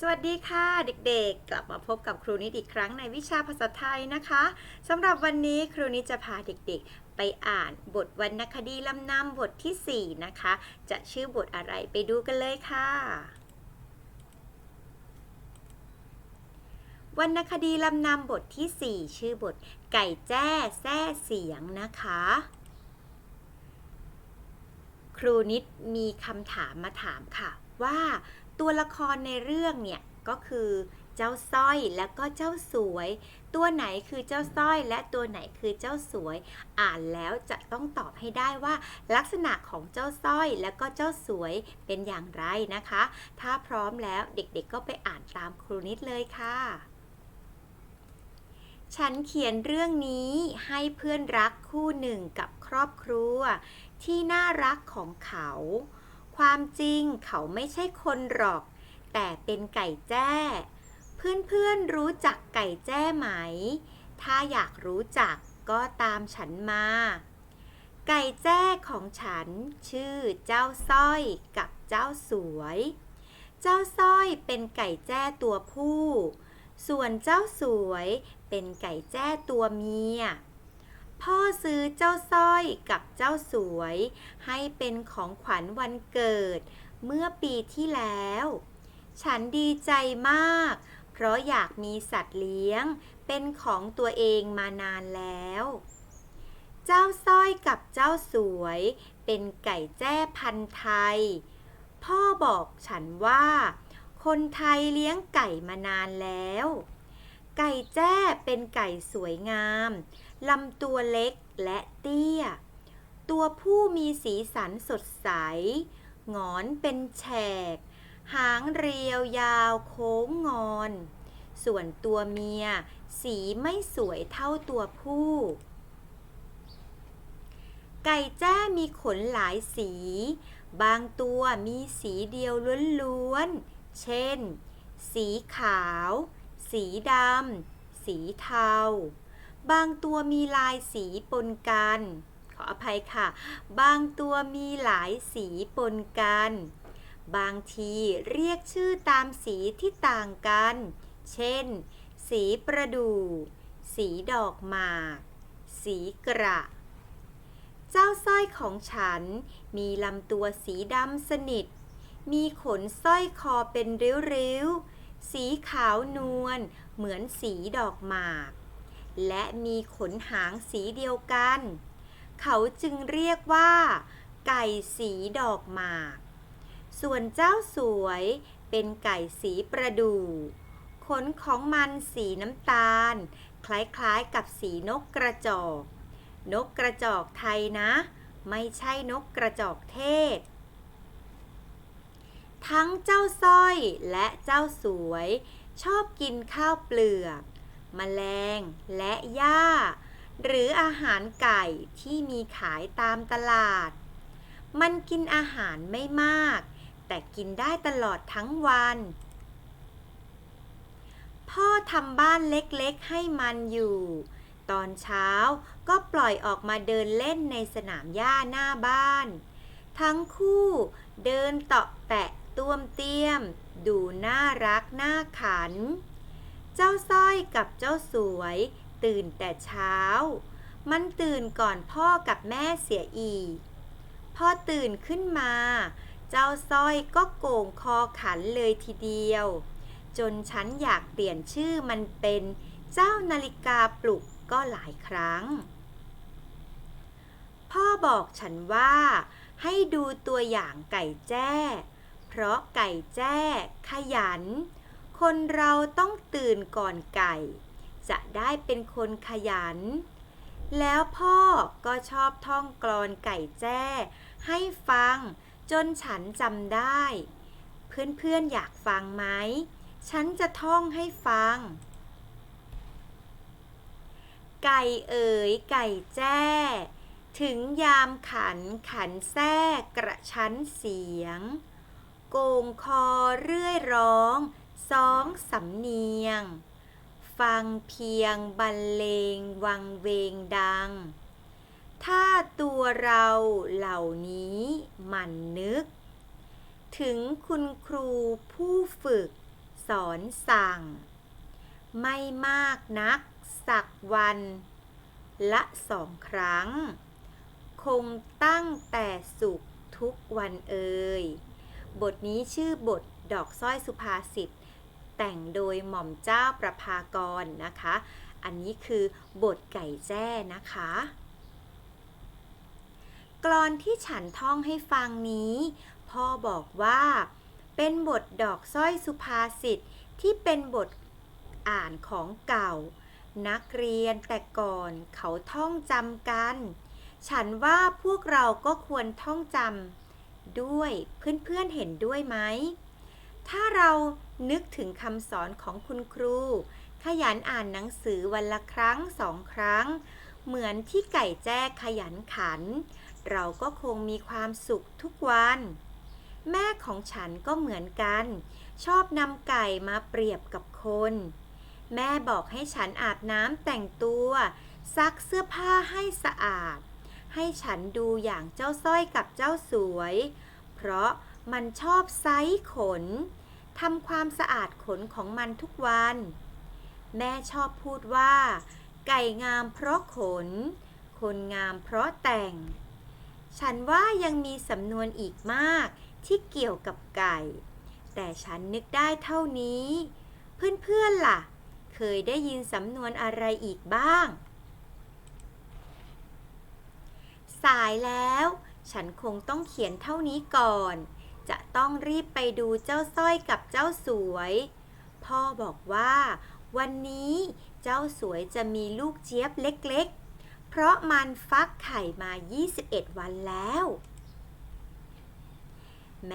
สวัสดีค่ะเด็กๆ กลับมาพบกับครูนิดอีกครั้งในวิชาภาษาไทยนะคะสำหรับวันนี้ครูนิดจะพาเด็กๆ ไปอ่านบทวรรณคดีลำนำบทที่ 4 นะคะ จะชื่อบทอะไรไปดูกันเลยค่ะ วรรณคดีลำนำบทที่ 4 ชื่อบทไก่แจ้แซ่เสียงนะคะ ครูนิดมีคำถามมาถามค่ะว่า ตัวละครในเรื่องเนี่ยก็คือเจ้าสร้อยแล้วก็เจ้าสวย ตัวไหนคือเจ้าสร้อย และตัวไหนคือเจ้าสวย อ่านแล้วจะต้องตอบให้ได้ว่า ลักษณะของเจ้าสร้อยแล้วก็เจ้าสวยเป็นอย่างไรนะคะ ถ้าพร้อมแล้วเด็กๆก็ไปอ่านตามครูนิดเลยค่ะฉันเขียนเรื่องนี้ให้เพื่อนรักคู่หนึ่งกับครอบครัว ที่น่ารักของเขา ความจริงเขาไม่ใช่คนหรอก แต่เป็นไก่แจ้ เพื่อนๆรู้จักไก่แจ้ไหม ถ้าอยากรู้จักก็ตามฉันมา ไก่แจ้ของฉันชื่อเจ้าสร้อยกับเจ้าสวย เจ้าสร้อยเป็นไก่แจ้ตัวผู้ ส่วนเจ้าสวยเป็นไก่แจ้ตัวเมีย พ่อซื้อเจ้าสร้อยกับเจ้าสวย ให้เป็นของขวัญวันเกิด เมื่อปีที่แล้ว ฉันดีใจมาก เพราะอยากมีสัตว์เลี้ยง เป็นของตัวเองมานานแล้ว เจ้าสร้อยกับเจ้าสวย เป็นไก่แจ้พันธุ์ไทย พ่อบอกฉันว่า คนไทยเลี้ยงไก่มานานแล้ว ไก่แจ้เป็นไก่สวยงาม ลำตัวเล็กและเตี้ย ตัวผู้มีสีสันสดใสหงอนเป็นแฉก หางเรียวยาวโค้งงอน ส่วนตัวเมีย สีไม่สวยเท่าตัวผู้ ไก่แจ้มีขนหลายสี บางตัวมีสีเดียวล้วนๆ เช่น สีขาว สีดำ สีเทา บางตัวมีลายสีปนกัน ขออภัยค่ะ บางตัวมีหลายสีปนกัน บางทีเรียกชื่อตามสีที่ต่างกัน เช่น สีประดู่ สีดอกหมาก สีกระ เจ้าสร้อยของฉันมีลำตัวสีดำสนิท มีขนสร้อยคอเป็นริ้วๆ สีขาวนวลเหมือนสีดอกหมาก และมีขนหางสีเดียวกัน เขาจึงเรียกว่า ไก่สีดอกหมาก ส่วนเจ้าสวยเป็นไก่สีประดู่ขนของมันสีน้ำตาล คล้ายๆกับสีนกกระจอก นกกระจอกไทยนะ ไม่ใช่นกกระจอกเทศ ทั้งเจ้าสร้อยและเจ้าสวย ชอบกินข้าวเปลือก แมลง และหญ้า หรืออาหารไก่ที่มีขายตามตลาด มันกินอาหารไม่มาก แต่กินได้ตลอดทั้งวัน พ่อทำบ้านเล็กๆให้มันอยู่ ตอนเช้าก็ปล่อยออกมาเดินเล่นในสนามหญ้าหน้าบ้าน ทั้งคู่เดินเตาะแตะต้วมเตี้ยม ดูน่ารักน่าขัน เจ้าสร้อยกับเจ้าสวย ตื่นแต่เช้า มันตื่นก่อนพ่อกับแม่เสียอีก พอตื่นขึ้นมา เจ้าสร้อยก็โก่งคอขันเลยทีเดียว จนฉันอยากเปลี่ยนชื่อมันเป็นเจ้านาฬิกาปลุกก็หลายครั้ง พ่อบอกฉันว่าให้ดูตัวอย่างไก่แจ้ เพราะไก่แจ้ขยัน คนเราต้องตื่นก่อนไก่ จะได้เป็นคนขยัน แล้วพ่อก็ชอบท่องกลอนไก่แจ้ ให้ฟังจนฉันจำได้ เพื่อนๆอยากฟังไหม ฉันจะท่องให้ฟัง ไก่เอ๋ยไก่แจ้ ถึงยามขันขันแท้กระชั้นเสียง โกงคอเรื่อยร้อง สองสำเนียง ฟังเพียงบรรเลงวังเวงดัง ถ้าตัวเราเหล่านี้มันนึก ถึงคุณครูผู้ฝึกสอนสั่ง ไม่มากนักสักวัน ละสองครั้ง คงตั้งแต่สุขทุกวันเอ่ยบทนี้ชื่อบทดอกสร้อยสุภาษิต แต่งโดยหม่อมเจ้าประภากรนะคะ อันนี้คือบทไก่แจ้นะคะกลอนที่ฉันท่องให้ฟังนี้ พ่อบอกว่า เป็นบทดอกสร้อยสุภาษิตที่เป็นบทอ่านของเก่า นักเรียนแต่ก่อนเขาท่องจำกัน ฉันว่าพวกเราก็ควรท่องจำด้วยเพื่อนๆเห็นด้วยไหม ถ้าเรา นึกถึงคำสอนของคุณครู ขยันอ่านหนังสือวันละครั้งสองครั้ง เหมือนที่ไก่แจ้ขยันขัน เราก็คงมีความสุขทุกวัน แม่ของฉันก็เหมือนกัน ชอบนำไก่มาเปรียบกับคน แม่บอกให้ฉันอาบน้ำแต่งตัว ซักเสื้อผ้าให้สะอาด ให้ฉันดูอย่างเจ้าสร้อยกับเจ้าสวย เพราะมันชอบไซส์ขน ทำความสะอาดขนของมันทุกวัน แม่ชอบพูดว่า ไก่งามเพราะขน คนงามเพราะแต่ง ฉันว่ายังมีสำนวนอีกมากที่เกี่ยวกับไก่ แต่ฉันนึกได้เท่านี้ เพื่อนๆล่ะ เคยได้ยินสำนวนอะไรอีกบ้าง สายแล้ว ฉันคงต้องเขียนเท่านี้ก่อน จะต้องรีบไปดูเจ้าสร้อยกับเจ้าสวย พ่อบอกว่า วันนี้เจ้าสวยจะมีลูกเจี๊ยบเล็กๆ เพราะมันฟักไข่มา 21 วันแล้วแหม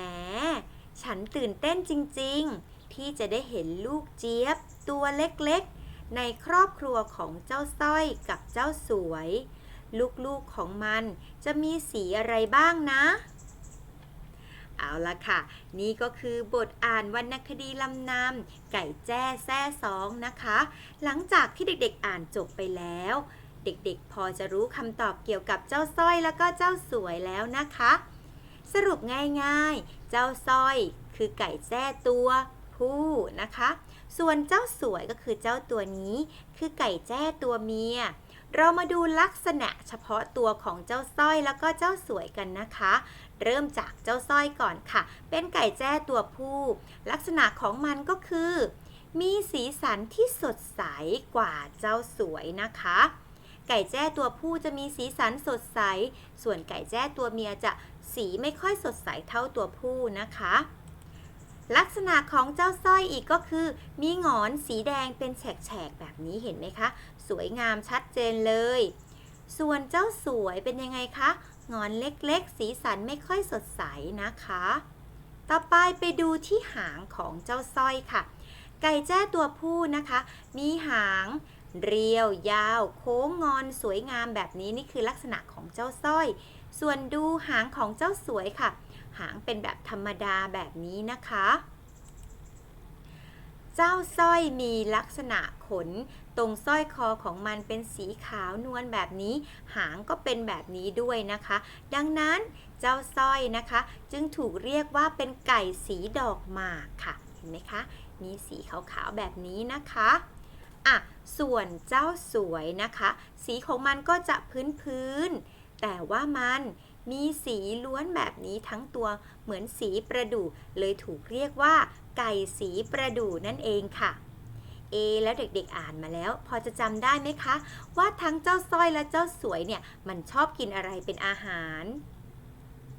ฉันตื่นเต้นจริงๆ ที่จะได้เห็นลูกเจี๊ยบ ตัวเล็กๆ ในครอบครัวของเจ้าสร้อยกับเจ้าสวย ลูกๆของมันจะมีสีอะไรบ้างนะ เอาละค่ะ นี่ก็คือบทอ่านวรรณคดีลำนำไก่แจ้แซ่สองนะคะ หลังจากที่เด็กๆอ่านจบไปแล้ว เด็กๆ พอจะรู้คำตอบเกี่ยวกับเจ้าสร้อยแล้วก็เจ้าสวยแล้วนะคะ สรุปง่ายๆ เจ้าสร้อยคือไก่แจ้ตัวผู้นะคะ ส่วนเจ้าสวยก็คือเจ้าตัวนี้คือไก่แจ้ตัวเมีย เรามาดูลักษณะเฉพาะตัวของเจ้าสร้อยแล้วก็เจ้าสวยกันนะคะ เริ่มจากเจ้าสร้อยก่อนค่ะ เป็นไก่แจ้ตัวผู้ ลักษณะของมันก็คือ มีสีสันที่สดใสกว่าเจ้าสวยนะคะ ไก่แจ้ตัวผู้จะมีสีสันสดใส ส่วนไก่แจ้ตัวเมียจะสีไม่ค่อยสดใสเท่าตัวผู้นะคะลักษณะของเจ้าสร้อยอีกก็คือ มีหงอนสีแดงเป็นแฉกๆแบบนี้เห็นไหมคะ สวยงามชัดเจนเลย ส่วนเจ้าสวยเป็นยังไงคะ งอนเล็กๆ สีสันไม่ค่อยสดใสนะคะ ต่อไปไปดูที่หางของเจ้าสร้อยค่ะ ไก่แจ้ตัวผู้นะคะ มีหางเรียวยาว โค้งงอนสวยงามแบบนี้นี่คือลักษณะของเจ้าสร้อย ส่วนดูหางของเจ้าสวยค่ะ หางเป็นแบบธรรมดาแบบนี้นะคะ เจ้าสร้อยมีลักษณะขน ตรงสร้อยคอของมันเป็นสีขาวนวลแบบนี้ หางก็เป็นแบบนี้ด้วยนะคะ ดังนั้นเจ้าสร้อยนะคะ จึงถูกเรียกว่าเป็นไก่สีดอกหมากค่ะเห็นไหมคะ มีสีขาวๆแบบนี้นะคะอะส่วนเจ้าสวยนะคะ สีของมันก็จะพื้นๆแต่ว่ามันมีสีล้วนแบบนี้ทั้งตัวเหมือนสีประดู่เลยถูกเรียกว่าไก่สีประดู่นั่นเองค่ะ เอแล้วเด็กๆอ่านมาแล้ว พอจะจำได้ไหมคะ ว่าทั้งเจ้าสร้อยและเจ้าสวยเนี่ย มันชอบกินอะไรเป็นอาหาร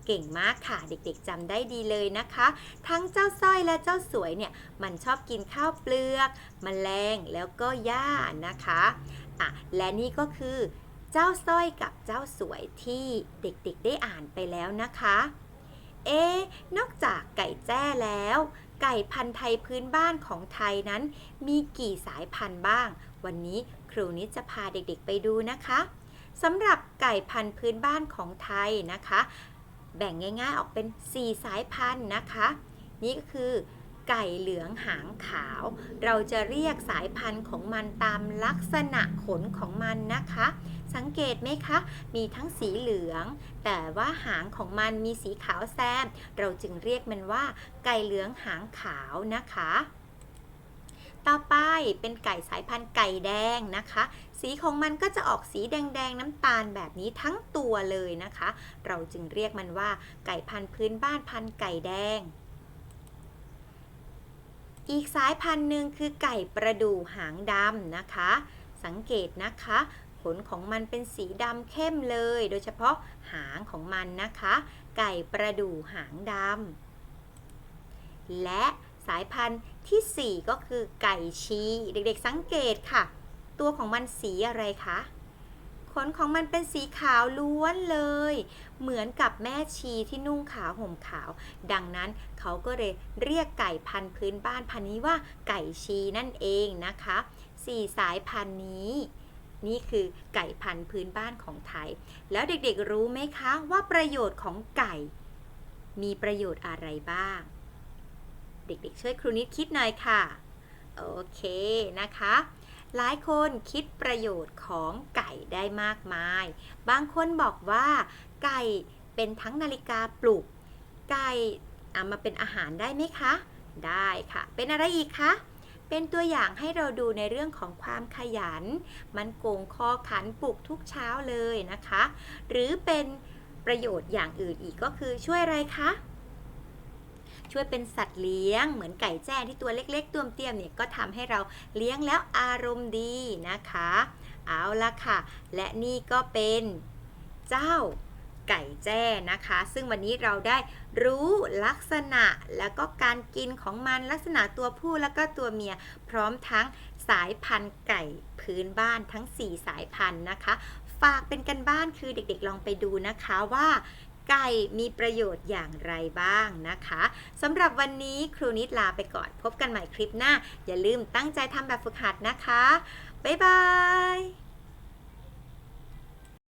เก่งมากค่ะ เด็กๆจำได้ดีเลยนะคะ ทั้งเจ้าสร้อยและเจ้าสวยเนี่ย มันชอบกินข้าวเปลือกมแมลงแล้วก็หญ้านะคะอะและนี่ก็คือเจ้าสร้อยกับเจ้าสวยที่เด็กๆได้อ่านไปแล้วนะคะ เอ๊นอกจากไก่แจ้แล้ว ไก่พันธุ์ไทยพื้นบ้านของไทยนั้น มีกี่สายพันธุ์บ้าง วันนี้ครูนิดจะพาเด็กๆไปดูนะคะสำหรับไก่พันธุ์พื้นบ้านของไทยนะคะ แบ่งง่ายๆออกเป็น 4 สายพันธุ์นะคะ นี่ก็คือไก่เหลืองหางขาว เราจะเรียกสายพันธุ์ของมันตามลักษณะขนของมันนะคะ สังเกตไหมคะ มีทั้งสีเหลือง แต่ว่าหางของมันมีสีขาวแซม เราจึงเรียกมันว่า ไก่เหลืองหางขาวนะคะ ต่อไปเป็นไก่สายพันธุ์ไก่แดงนะคะ สีของมันก็จะออกสีแดงๆน้ำตาลแบบนี้ทั้งตัวเลยนะคะ เราจึงเรียกมันว่า ไก่พันธุ์พื้นบ้านพันธุ์ไก่แดงอีกสายพันธุ์หนึ่งคือไก่ประดู่หางดำนะคะ สังเกตนะคะ ขนของมันเป็นสีดำเข้มเลย โดยเฉพาะหางของมันนะคะ ไก่ประดู่หางดำและสายพันธุ์ทีสี่ 4 ก็คือไก่ชี เด็กๆสังเกตค่ะ ตัวของมันสีอะไรคะขนของมันเป็นสีขาวล้วนเลย เหมือนกับแม่ชีที่นุ่งขาวห่มขาว ดังนั้นเขาก็เลยเรียกไก่พันธุ์พื้นบ้านพันธุ์นี้ว่าไก่ชีนั่นเองนะคะ สี่สายพันธุ์นี้ นี่คือไก่พันธุ์พื้นบ้านของไทย แล้วเด็กๆรู้ไหมคะว่าประโยชน์ของไก่ มีประโยชน์อะไรบ้าง เด็กๆช่วยครูนิดคิดหน่อยค่ะ โอเคนะคะ หลายคนคิดประโยชน์ของไก่ได้มากมาย บางคนบอกว่าไก่เป็นทั้งนาฬิกาปลุก ไก่เอามาเป็นอาหารได้ไหมคะ ได้ค่ะ เป็นอะไรอีกคะ เป็นตัวอย่างให้เราดูในเรื่องของความขยัน มันโกงคอขันปลุกทุกเช้าเลยนะคะ หรือเป็นประโยชน์อย่างอื่นอีกก็คือช่วยอะไรคะช่วยเป็นสัตว์เลี้ยงเหมือนไก่แจ้ที่ตัวเล็กๆตัวเตี้ยมเนี่ยก็ทำให้เราเลี้ยงแล้วอารมณ์ดีนะคะ เอาละค่ะ และนี่ก็เป็นเจ้า ไก่แจ้นะคะ ซึ่งวันนี้เราได้รู้ลักษณะแล้วก็การกินของมันลักษณะตัวผู้แล้วก็ตัวเมีย พร้อมทั้งสายพันธุ์ไก่พื้นบ้านทั้ง 4 สายพันธุ์นะคะ ฝากเป็นกันบ้านคือเด็กๆลองไปดูนะคะว่าไก่มีประโยชน์อย่างไรบ้างนะคะสำหรับวันนี้ครูนิดลาไปก่อนพบกันใหม่คลิปหน้า อย่าลืมตั้งใจทำแบบฝึกหัดนะคะ บ๊ายบาย